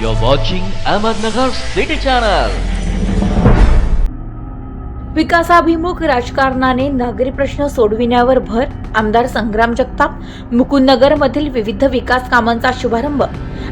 You're watching Ahmednagar City Channel. विकासाभिमुख राजकारणाने नागरी प्रश्न सोडविण्यावर भर आमदार संग्राम जगताप मुकुंदनगरमधील विविध विकास कामांचा शुभारंभ.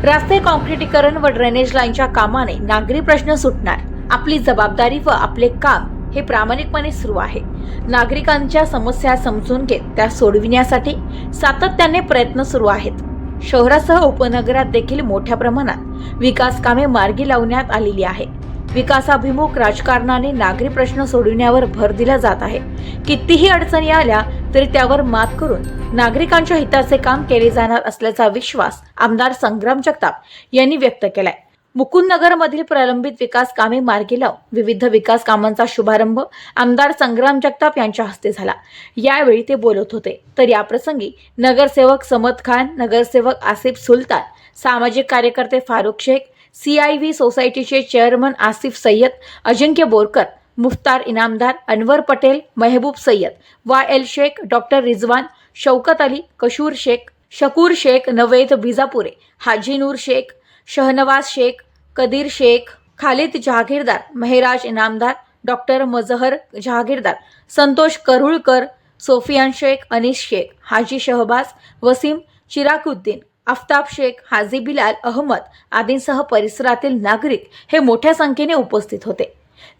रस्ते कॉन्क्रिटीकरण व ड्रेनेज लाईनच्या कामाने नागरी प्रश्न सुटणार. आपली जबाबदारी व आपले काम हे प्रामाणिकपणे सुरू आहे. नागरिकांच्या समस्या समजून घेत त्या सोडविण्यासाठी सातत्याने प्रयत्न सुरू आहेत. शहरासह उपनगरात देखील मोठ्या प्रमाणात विकास कामे मार्गी लावण्यात आलेली आहे. विकासाभिमुख राजकारणाने नागरी प्रश्न सोडविण्यावर भर दिला जात आहे. कितीही अडचणी आल्या तरी त्यावर मात करून नागरिकांच्या हिताचे काम केले जाणार असल्याचा विश्वास आमदार संग्राम जगताप यांनी व्यक्त केलाय. मुकुंदनगरमधील प्रलंबित विकास कामे मार्गी लावून विविध विकास कामांचा शुभारंभ आमदार संग्राम जगताप यांच्या हस्ते झाला. यावेळी ते बोलत होते. तर याप्रसंगी नगरसेवक समद खान नगरसेवक आसिफ सुलतान सामाजिक कार्यकर्ते Farukh Shaikh C I V सोसायटीचे chairman Asif Sayyad Ajinkya Borkar Muftar Inamdar Anwar Patel Mehboob Sayyad Y L Shaikh doctor Rizwan Shaukat Ali Kashur Shaikh Shakur Shaikh Naved Bijapure Haji Noor Shaikh Shahnawaz Shaikh Kadir Shaikh Khalid Jahagirdar Mehraj Inamdar doctor Mazhar Jahagirdar Santosh Karulkar Sufiyan Shaikh Anis Shaikh Haji Shahbaz Wasim Chirakuddin Aftab Shaikh Haji Bilal Ahmed आदींसह परिसरातील नागरिक हे मोठ्या संख्येने उपस्थित होते.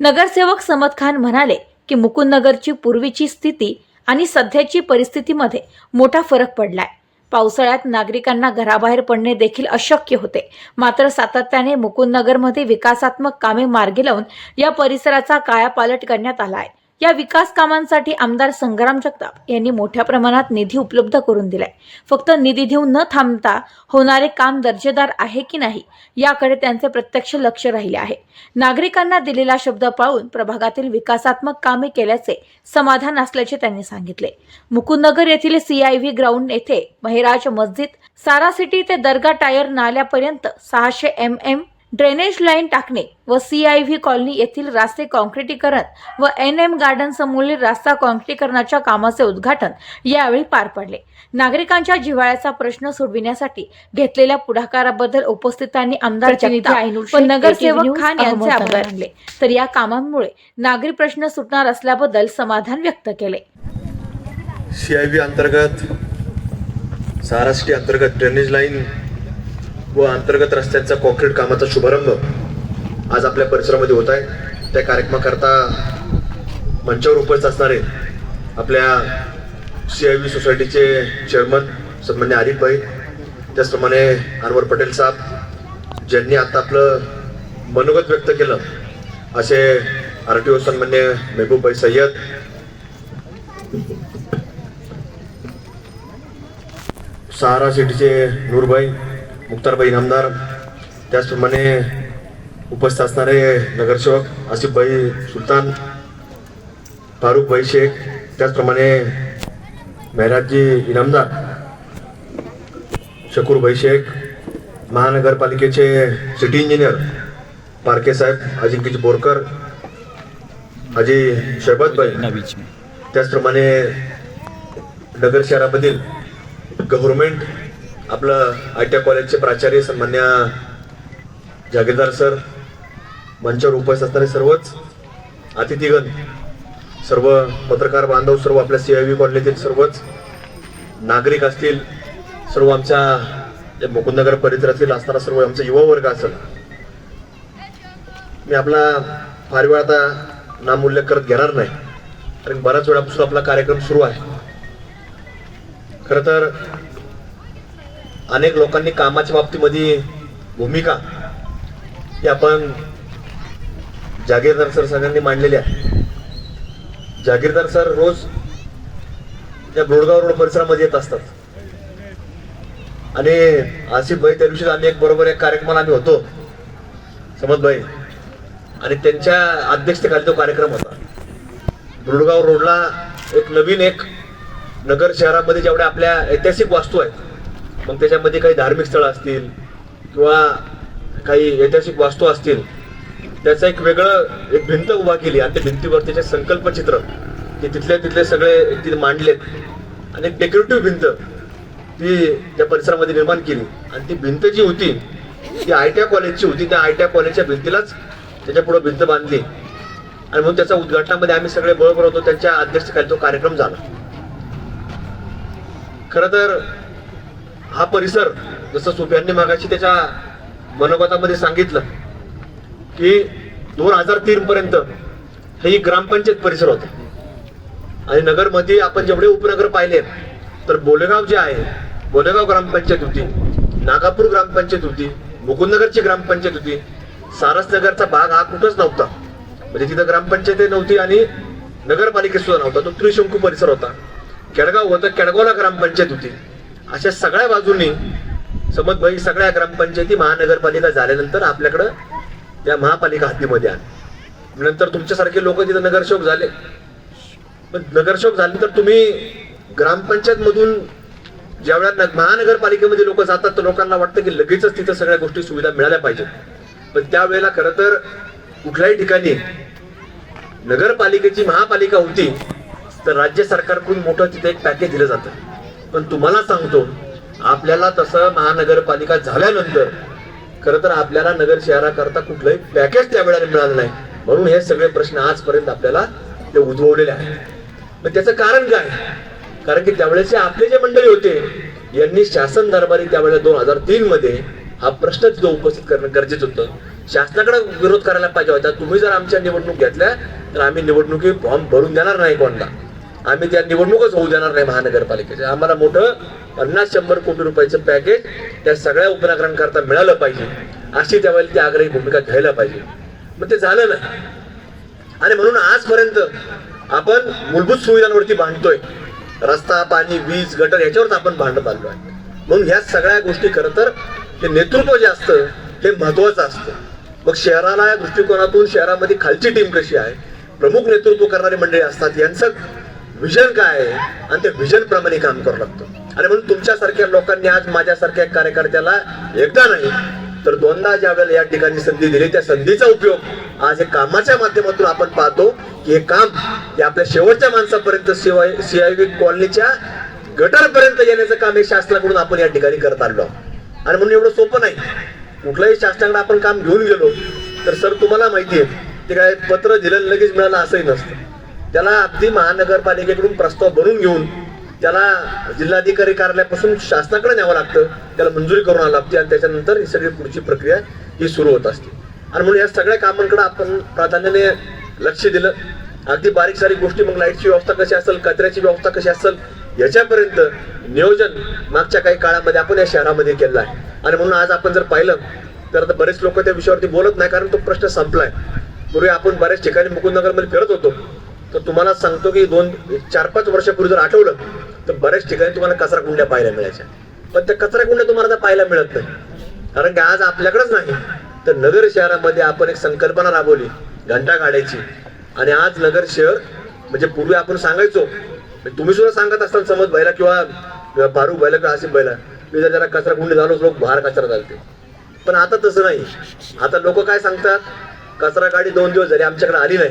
नगरसेवक समद खान म्हणाले की मुकुंदनगरची पूर्वीची स्थिती आणि सध्याची परिस्थितीमध्ये मोठा फरक पडलाय. पावसाळ्यात नागरिकांना घराबाहेर पडणे देखील अशक्य होते. मात्र सातत्याने मुकुंदनगरमध्ये विकासात्मक कामे मार्गी लावून या परिसराचा कायापालट करण्यात आला आहे. या विकास कामांसाठी आमदार संग्राम जगताप यांनी मोठ्या प्रमाणात निधी उपलब्ध करून दिलाय. फक्त निधी देऊन न थांबता होणारे काम दर्जेदार आहे की नाही याकडे त्यांचे प्रत्यक्ष लक्ष राहिले आहे. नागरिकांना दिलेला शब्द पाळून प्रभागातील विकासात्मक कामे केल्याचे समाधान असल्याचे त्यांनी सांगितले. मुकुंदनगर येथील सीआयव्ही ग्राउंड येथे महिराज मस्जिद सारा सिटी ते दर्गा टायर नाल्यापर्यंत सहाशे एम एम ड्रेनेज लाईन टाकणे व सीआयव्ही कॉलनी येथील रास्ते कॉन्क्रिटीकरण व एन एम गार्डन समोरील रस्ता कॉन्क्रिटीकरणाच्या कामाचे उद्घाटन यावेळी पार पडले. नागरिकांच्या जिव्हाळ्याचा प्रश्न सोडविण्यासाठी घेतलेल्या पुढाकाराबद्दल उपस्थितांनी आमदार नगरसेवक खान यांचे आभार मानले. तर या कामांमुळे नागरी प्रश्न सुटणार असल्याबद्दल समाधान व्यक्त केले. सी आय बी अंतर्गत सहारा सिटी अंतर्गत ड्रेनेज लाईन व अंतर्गत रस्त्यांचा कॉन्क्रीट कामाचा शुभारंभ आज आपल्या परिसरामध्ये होत आहे. त्या कार्यक्रमाकरता मंचावर उपस्थित असणारे आपल्या सी आय व्ही सोसायटीचे चेअरमन सन्मान्य आरिफ भाई त्याचप्रमाणे अनवर पटेल साहेब ज्यांनी आता आपलं मनोगत व्यक्त केलं असे आर टी ओ सन्मान्य मेहबूबभाई सय्यद सहारा सिटीचे नूरभाई मुक्तारबाई इनामदार त्याचप्रमाणे उपस्थित असणारे नगरसेवक आसिफबाई सुलतान फारुखबाई शेख त्याचप्रमाणे मेहराजी इनामदार शकूरबाई शेख महानगरपालिकेचे सिटी इंजिनियर पारके साहेब अजिंक्यजी बोरकर अजय शरबतबाई त्याचप्रमाणे नगर शहरामधील गव्हर्नमेंट आपलं आय टी कॉलेजचे प्राचार्य सन्मान्य जागीरदार सर मंचावर उपस्थित असणारे सर्वच अतिथीगण सर्व पत्रकार बांधव सर्व आपल्या सी आय व्ही कॉलनीतील सर्वच नागरिक असतील सर्व आमच्या या मुकुंदनगर परिसरातील असणारा सर्व आमचा युवा वर्ग असेल मी आपला फार वेळ आता नामोल्लेख करत घेणार नाही कारण बऱ्याच वेळापासून आपला कार्यक्रम सुरू आहे. खरं तर अनेक लोकांनी कामाच्या बाबतीमध्ये भूमिका ही आपण जागीरदार सर सगळ्यांनी मांडलेली आहे जागीरदार सर रोज त्या बोडगाव रोड परिसरामध्ये येत असतात. आणि आसिफ भाई त्या दिवशी आम्ही एक बरोबर एक कार्यक्रमाला आम्ही होतो. समज भाई. आणि त्यांच्या अध्यक्षतेखाली तो कार्यक्रम होता. बुडगाव रोडला एक नवीन एक नगर शहरामध्ये जेवढ्या आपल्या ऐतिहासिक वास्तू आहेत मग त्याच्यामध्ये काही धार्मिक स्थळं असतील किंवा काही ऐतिहासिक वास्तू असतील त्याचं एक वेगळं एक भिंत उभा केली. आणि त्या भिंतीवर त्याचे संकल्पचित्र ते तिथले तिथले सगळे तिथे मांडलेत. आणि एक डेकोरेटिव्ह भिंत ती त्या परिसरामध्ये निर्माण केली. आणि ती भिंत जी होती ती आय टी आय कॉलेजची होती. त्या आय टी आय कॉलेजच्या भिंतीलाच त्याच्या पुढे भिंत बांधली. आणि म्हणून त्याच्या उद्घाटनामध्ये आम्ही सगळे बरोबर होतो. त्यांच्या अध्यक्षतेखाली तो कार्यक्रम झाला. खरं तर हा परिसर जसं सुफियांनी मागाशी त्याच्या मनोगतामध्ये सांगितलं की दोन हजार तीन पर्यंत हे ग्रामपंचायत परिसर होता. आणि नगरमध्ये आपण जेवढे उपनगर पाहिले तर बोलेगाव जे आहे बोलेगाव ग्रामपंचायत होती नागापूर ग्रामपंचायत होती मुकुंदनगरची ग्रामपंचायत होती सारसनगरचा भाग हा कुठंच नव्हता. म्हणजे तिथं ग्रामपंचायतही नव्हती आणि नगरपालिकेसुद्धा नव्हता. तो त्रिशंकू परिसर होता. केडगाव होतं केडगावला ग्रामपंचायत होती. अशा सगळ्या बाजूंनी समज भाई सगळ्या ग्रामपंचायती महानगरपालिका झाल्यानंतर आपल्याकडं त्या महापालिका हद्दीमध्ये आल्या. नंतर तुमच्यासारखे लोक तिथं नगरसेवक झाले. पण नगरसेवक झाल्यानंतर तुम्ही ग्रामपंचायत मधून ज्या वेळा महानगरपालिकेमध्ये लोक जातात तर लोकांना वाटतं की लगेचच तिथं सगळ्या गोष्टी सुविधा मिळाल्या पाहिजेत. पण त्यावेळेला खरं तर कुठल्याही ठिकाणी नगरपालिकेची महापालिका होती तर राज्य सरकारकडून मोठं तिथे एक पॅकेज दिलं जातं. पण तुम्हाला सांगतो आपल्याला तसं महानगरपालिका झाल्यानंतर खरं तर आपल्याला नगर शहराकरता कुठलंही पॅकेज त्या वेळेला मिळालं नाही. म्हणून हे सगळे प्रश्न आजपर्यंत आपल्याला ते उद्भवलेले आहेत. मग त्याचं कारण काय? कारण की त्यावेळेचे आपले जे मंडळी होते यांनी शासन दरबारी त्यावेळेला दोन हजार तीन मध्ये हा प्रश्न तिथं उपस्थित करणं गरजेचं होतं. शासनाकडे विरोध करायला पाहिजे होता. तुम्ही जर आमच्या निवडणूक घेतल्या तर आम्ही निवडणुकी फॉर्म भरून देणार नाही कोणता आम्ही त्या निवडणूकच होऊ देणार नाही महानगरपालिकेचे आम्हाला मोठं पन्नास शंभर कोटी रुपयाचं पॅकेज त्या सगळ्या उपनगरांकरता मिळालं पाहिजे. अशी त्यावेळेला ती आग्रही भूमिका घ्यायला पाहिजे. मग ते झालं नाही. आणि म्हणून आजपर्यंत आपण मूलभूत सुविधांवरती भांडतोय. रस्ता पाणी वीज गटर याच्यावरच आपण भांडत आलो आहे. म्हणून ह्या सगळ्या गोष्टी खरं तर हे नेतृत्व जे असतं हे महत्वाचं असतं. मग शहराला या दृष्टिकोनातून शहरामध्ये खालची टीम कशी आहे? प्रमुख नेतृत्व करणारी मंडळी असतात यांचं विजन काय आहे? आणि ते विजन प्रमाणे काम करावं लागतं. आणि म्हणून तुमच्यासारख्या लोकांनी आज माझ्यासारख्या कार्यकर्त्याला एकदा नाही तर दोनदा ज्या वेळेला या ठिकाणी संधी दिली त्या संधीचा उपयोग आज हे कामाच्या माध्यमातून आपण पाहतो की हे काम हे आपल्या शेवटच्या माणसापर्यंत सीआय सीआयव्ही कॉलनीच्या गटारपर्यंत येण्याचं काम हे शासनाकडून आपण या ठिकाणी करत आलो आणि म्हणून एवढं सोपं नाही. कुठल्याही शासनाकडे आपण काम घेऊन गेलो तर सर तुम्हाला माहिती आहे ते काय पत्र दिलं लगेच मिळालं असंही नसतं. त्याला अगदी महानगरपालिकेकडून प्रस्ताव बनवून घेऊन त्याला जिल्हाधिकारी कार्यालयापासून शासनाकडे न्यावं लागतं त्याला मंजुरी करून आणावं लागते आणि त्याच्यानंतर ही सगळी पुढची प्रक्रिया ही सुरू होत असते. आणि म्हणून या सगळ्या कामांकडे आपण प्राधान्याने लक्ष दिलं. अगदी बारीक सारीक गोष्टी मग लाईटची व्यवस्था कशी असेल कचऱ्याची व्यवस्था कशी असेल याच्यापर्यंत नियोजन मागच्या काही काळामध्ये आपण या शहरामध्ये केलं आहे. आणि म्हणून आज आपण जर पाहिलं तर आता बरेच लोक त्या विषयावरती बोलत नाही कारण तो प्रश्न संपलाय. पूर्वी आपण बऱ्याच ठिकाणी मुकुंदनगरमध्ये फिरत होतो. तर तुम्हाला सांगतो की दोन चार पाच वर्षापूर्वी जर आठवलं तर बऱ्याच ठिकाणी तुम्हाला कचरा कुंड्या पाहायला मिळायच्या. पण त्या कचरा कुंड्या तुम्हाला पाहायला मिळत नाही. कारण की आज आपल्याकडेच नाही. तर नगर शहरामध्ये आपण एक संकल्पना राबवली घंटा काढायची. आणि आज नगर शहर म्हणजे पूर्वी आपण सांगायचो तुम्ही सुद्धा सांगत असताल समज बैला किंवा भारू बैला किंवा आसिफ बैला मी जर जरा कचरा कुंडी झालो लोक बाहेर कचरा घालते पण आता तसं नाही. आता लोक काय सांगतात कचरा गाडी दोन दिवस झाली आमच्याकडे आली नाही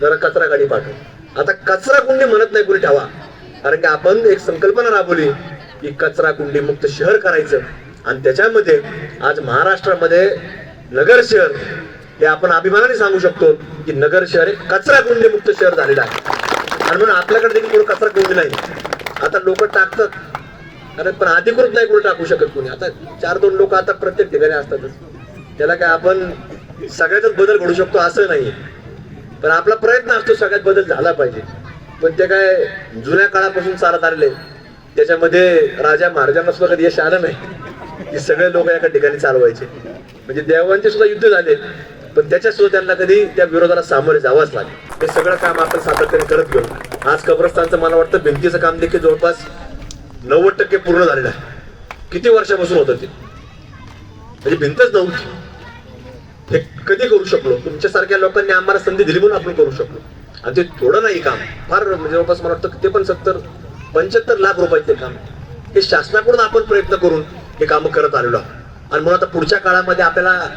जरा कचरा गाडी पाठव. आता कचरा कुंडी म्हणत नाही कुणी ठेवा. कारण की आपण एक संकल्पना राबवली की कचरा कुंडी मुक्त शहर करायचं. आणि त्याच्यामध्ये आज महाराष्ट्रामध्ये नगर शहर हे आपण अभिमानाने सांगू शकतो की नगर शहर हे कचरा कुंडी मुक्त शहर झालेलं आहे. आणि म्हणून आपल्याकडे देखील कोण कचरा कुंडी नाही. आता लोक टाकतात. अरे पण अधिकृत नाही कोणी टाकू शकत कोणी. आता चार दोन लोक आता प्रत्येक ठिकाणी असतातच. त्याला काय आपण सगळ्यातच बदल घडू शकतो असं नाही पण आपला प्रयत्न असतो सगळ्यात बदल झाला पाहिजे. पण ते काय जुन्या काळापासून चालत आलेले त्याच्यामध्ये राजा महाराजांना सुद्धा कधी यश आलं नाही. की सगळे लोक एका ठिकाणी चालवायचे. म्हणजे देवांचे सुद्धा युद्ध झाले पण त्याच्या सुद्धा त्यांना कधी त्या विरोधाला सामोरे जावंच लागेल. हे सगळं काम आपण सातत्याने करत गेलो आज कब्रस्तानचं मला वाटतं भिंतीचं काम देखील जवळपास नव्वद टक्के पूर्ण झालेलं आहे. किती वर्षापासून होतं ते? म्हणजे भिंतच नव्हती. हे कधी करू शकलो? तुमच्यासारख्या लोकांनी आम्हाला संधी दिली म्हणून आपण करू शकलो. आणि ते थोडं नाही काम. फार म्हणजे जवळपास मला वाटतं ते पण सत्तर पंच्याहत्तर लाख रुपयाचे काम. हे शासनाकडून आपण प्रयत्न करून हे कामं करत आलेलो आहोत. आणि म्हणून आता पुढच्या काळामध्ये आपल्याला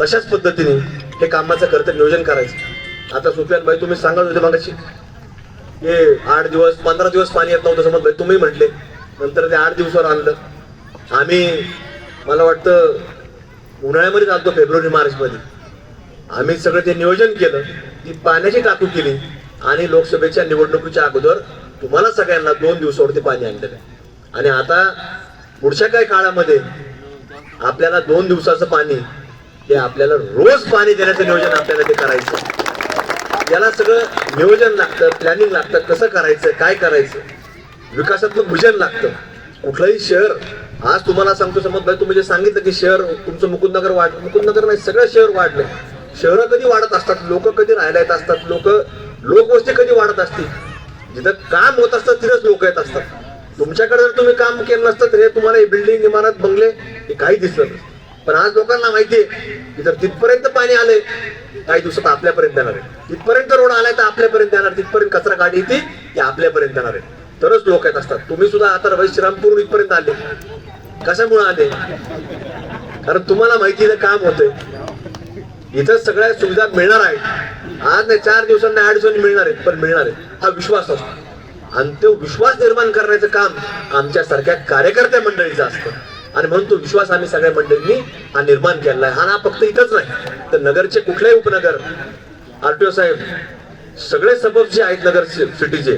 तशाच पद्धतीने हे कामाचं करतं तर नियोजन करायचं. आता सुफियान भाई तुम्ही सांगत होते मगाशी हे आठ दिवस पंधरा दिवस पाणी येत नव्हतं समज भाई तुम्ही म्हटले. नंतर ते आठ दिवसावर आणलं. आम्ही मला वाटतं उन्हाळ्यामध्ये जातो फेब्रुवारी मार्चमध्ये. आम्ही सगळं ते नियोजन केलं ती पाण्याची टाकू केली आणि लोकसभेच्या निवडणुकीच्या अगोदर तुम्हाला सगळ्यांना दोन दिवसावरती पाणी आणलेलं आहे. आणि आता पुढच्या काही काळामध्ये आपल्याला दोन दिवसाचं पाणी हे आपल्याला रोज पाणी देण्याचं नियोजन आपल्याला ते करायचं याला सगळं नियोजन लागतं प्लॅनिंग लागतं कसं करायचं काय करायचं विकासात्मक विजन लागतं. कुठलंही शहर आज तुम्हाला सांगतो समज भाई तुम्ही जे सांगितलं की शहर तुमचं मुकुंदनगर वाढ मुकुंदनगर नाही सगळं शहर वाढलंय. शहरं कधी वाढत असतात लोक कधी राहायला येत असतात लोक लोकवस्ती कधी वाढत असतील जिथं काम होत असतं तिथंच लोक येत असतात. तुमच्याकडे जर तुम्ही काम केलं नसतं तर हे तुम्हाला बिल्डिंग इमारत बंगले हे काही दिसलं नसतं. पण आज लोकांना माहितीये की जर तिथपर्यंत पाणी आले काही दिवसात आपल्यापर्यंत येणार आहे. तिथपर्यंत रोड आलाय तर आपल्यापर्यंत येणार तिथपर्यंत कचरा गाडी येते ती आपल्यापर्यंत येणार आहे. तरच लोक येत असतात. तुम्ही सुद्धा आता रवी श्रीरामपूर इथपर्यंत आले. कशामुळे आले? कारण तुम्हाला माहिती काम होतंय. इथं सगळ्या सुविधा मिळणार आहेत. आज नाही चार दिवसांना आठ दिवसांनी मिळणार आहेत पण मिळणार आहेत. हा विश्वास असतो. आणि तो विश्वास निर्माण करण्याचं काम आमच्या सारख्या कार्यकर्त्या मंडळीचं असतं. आणि म्हणून तो विश्वास आम्ही सगळ्या मंडळींनी हा निर्माण केला आहे. आणि हा फक्त इथंच नाही तर नगरचे कुठलेही उपनगर आरटीओ साहेब सगळे सबब जे आहेत नगर सिटीचे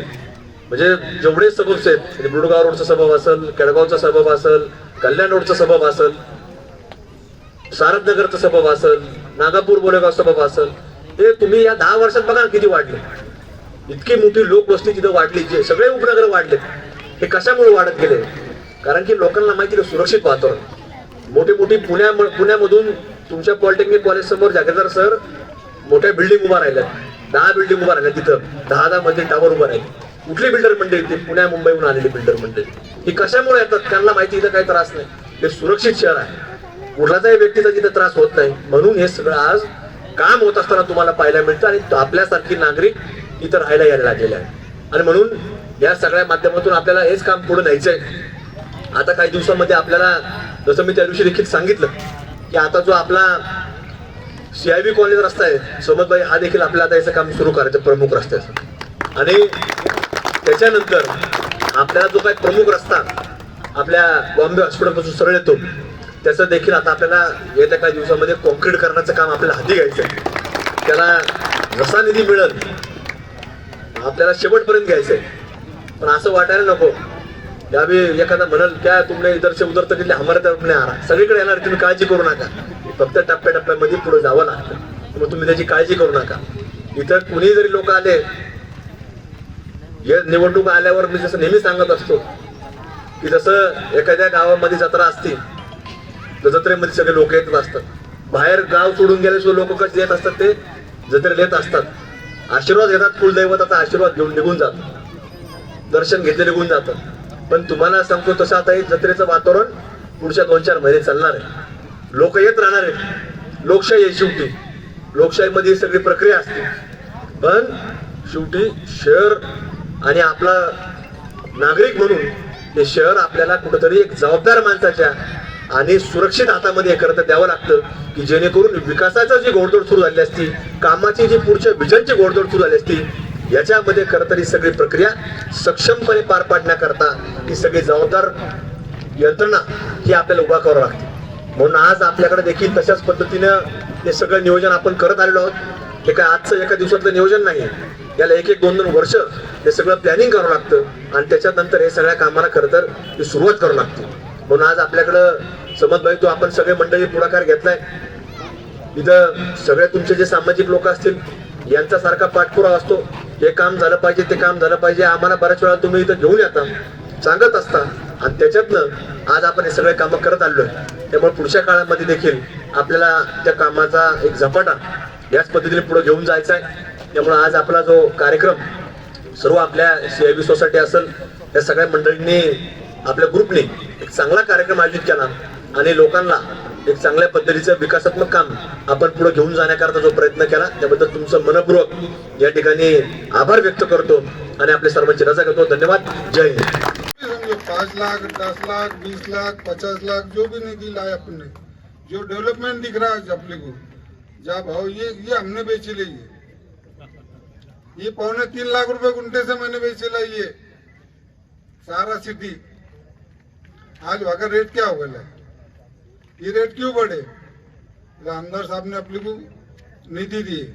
म्हणजे जेवढे सबब्स आहेत म्हणजे बुडगाव रोडचा सबब असेल केडगावचा सबब असेल कल्याण रोडचा सबब असेल सारदनगरचा सबब असेल नागापूर बोलेगाव सबब असेल हे तुम्ही या दहा वर्षात बघा किती वाढले. इतकी मोठी लोकवस्ती तिथं वाढली जे सगळे उपनगर वाढले. हे कशामुळे वाढत गेले? कारण की लोकांना माहिती सुरक्षित वातावरण. मोठी मोठी पुण्या पुण्यामधून तुमच्या पॉलिटेक्निक कॉलेज समोर जागेदार सर मोठ्या बिल्डिंग उभा राहिल्या दहा बिल्डिंग उभा राहिल्या तिथं. दहा दहा मध्ये टावर उभा राहिले. कुठली बिल्डर मंडळी ती? पुण्या मुंबईहून आलेली बिल्डर मंडळी ही कशामुळे येतात? त्यांना माहिती इथं काही त्रास नाही. हे सुरक्षित शहर आहे. कुठलाचाही व्यक्तीचा तिथं त्रास होत नाही. म्हणून हे सगळं आज काम होत असताना तुम्हाला पाहायला मिळतं आणि आपल्यासारखी नागरिक इथं राहायला यायला लागलेले आहे. आणि म्हणून या सगळ्या माध्यमातून आपल्याला हेच काम पुढे न्यायचंय. आता काही दिवसामध्ये आपल्याला जसं मी त्या दिवशी देखील सांगितलं की आता जो आपला सीआयबी कॉलेज रस्ता आहे समजबाई हा देखील आपल्याला आता याचं काम सुरू करायचं प्रमुख रस्त्याचं. आणि त्याच्यानंतर आपल्याला जो काही प्रमुख रस्ता आपल्या बॉम्बे हॉस्पिटलपासून सरळ येतो त्याचं देखील आता आपल्याला येत्या काही दिवसामध्ये कॉन्क्रीट करण्याचं काम आपल्याला हाती घ्यायचं आहे त्याला जसा निधी मिळेल आपल्याला शेवटपर्यंत घ्यायचंय. पण असं वाटायला नको. यावेळी एखादा म्हणाल काय तुम्ही इतरचे उदर तर तक हमारे तर नाही आला सगळीकडे येणार तुम्ही काळजी करू नका. फक्त टप्प्याटप्प्यामध्ये पुढे जावं लागतं. मग तुम्ही त्याची काळजी करू नका. इतर कुणी जरी लोक आले हे निवडणूक आल्यावर मी जसं नेहमी सांगत असतो की जसं एखाद्या गावामध्ये जत्रा असते तर जत्रेमध्ये सगळे लोक येत असतात. बाहेर गाव सोडून गेले सुद्धा लोक कसे येत असतात ते? जत्रेला येत असतात. आशीर्वाद घेतात कुलदैवताचा आशीर्वाद घेऊन निघून जातात. दर्शन घेतले निघून जातात. पण तुम्हाला सांगतो तसं आता हे जत्रेचं वातावरण पुढच्या दोन चार महिने चालणार आहे. लोक येत राहणार आहेत. लोकशाही आहे शेवटी. लोकशाहीमध्ये सगळी प्रक्रिया असते. पण शेवटी शहर आणि आपला नागरिक म्हणून हे शहर आपल्याला कुठंतरी एक जबाबदार माणसाच्या आणि सुरक्षित हातामध्ये हे करता द्यावं लागतं की जेणेकरून विकासाचा जी घोडदौड सुरू झाली असती कामाची जी पुढच्या विजनची घोडदौड सुरू झाली असती याच्यामध्ये खरंतरी सगळी प्रक्रिया सक्षमपणे पार पाडण्याकरता ही सगळी जबाबदार यंत्रणा ही आपल्याला उभा करावं लागते. म्हणून आज आपल्याकडे देखील तशाच पद्धतीनं हे सगळं नियोजन आपण करत आलेलो आहोत. हे काय आजचं एका दिवसातलं नियोजन नाही याला एक एक दोन दोन वर्ष हे सगळं प्लॅनिंग करावं लागतं. आणि त्याच्यानंतर हे सगळ्या कामाला खरं तर सुरुवात करावं लागते. म्हणून आज आपल्याकडं समजबाई तो आपण सगळे मंडळी पुढाकार घेतलाय. इथं सगळे तुमचे जे सामाजिक लोक असतील यांचा सारखा पाठपुरावा असतो. हे काम झालं पाहिजे ते काम झालं पाहिजे आम्हाला बऱ्याच वेळा तुम्ही इथं घेऊन येता सांगत असता. आणि त्याच्यातनं आज आपण हे सगळे कामं करत आलोय. त्यामुळे पुढच्या काळामध्ये देखील आपल्याला त्या कामाचा एक झपाटा याच पद्धतीने पुढे घेऊन जायचा आहे. त्यामुळे आज आपला जो कार्यक्रम सर्व आपल्या सीआयबी सोसायटी असेल या सगळ्या मंडळींनी आपल्या ग्रुपने एक चांगला कार्यक्रम आयोजित केला आणि लोकांना एक चांगल्या पद्धतीचं विकासात्मक काम आपण पुढे घेऊन जाण्याकरता जो प्रयत्न केला त्याबद्दल तुमचं मनपूर्वक या ठिकाणी आभार व्यक्त करतो आणि आपल्या सर्वांची रजा करतो धन्यवाद. जय हिंद. पाँच लाख दस लाख बीस लाख पचास लाख जो भी निधि लाए अपने जो डेवलपमेंट दिख रहा है अपने को जा भाव ये ये हमने बेची ली है ये पौने तीन लाख रुपए गुंठे से मैंने बेचेला ये। सारा सिटी। आज वहाँ का रेट क्या हो गया? ये रेट क्यों बढ़े? आमदार साहब ने अपने को निधि दी।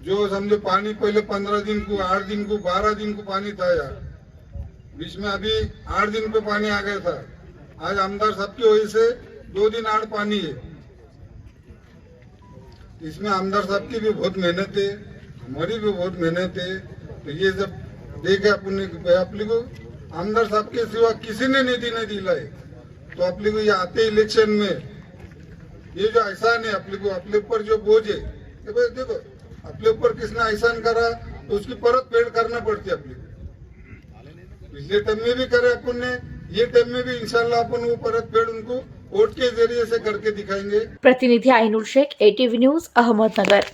जो समझो पानी पहले पंद्रह दिन को, आठ दिन को, बारह दिन को पानी था यार। बीच में अभी आठ दिन पे पानी आ गया था। आज आमदार साहब की वजह से दो दिन आठ पानी है। इसमें आमदार साहब की भी बहुत मेहनत है। हमारी भी बहुत मेहनत है। तो ये जब देखे अपने अपने को, आमदार साहब के सिवा किसी ने निधि नहीं दिला तो अपने को ये आते इलेक्शन में, ये जो एहसान है अपने को अपने ऊपर जो बोझ है भाई देखो अपने ऊपर किसने एहसान करा तो उसकी परत पेड़ करना पड़ती है अपने पिछले टाइम में भी करे अपन ने ये टाइम में भी इंशाल्लाह अपन वो परत पेड़ उनको वोट के ज़रिए से करके दिखाएँगे। प्रतिनिधि आयनुल शेख एटीव्ही न्यूज़ अहमदनगर।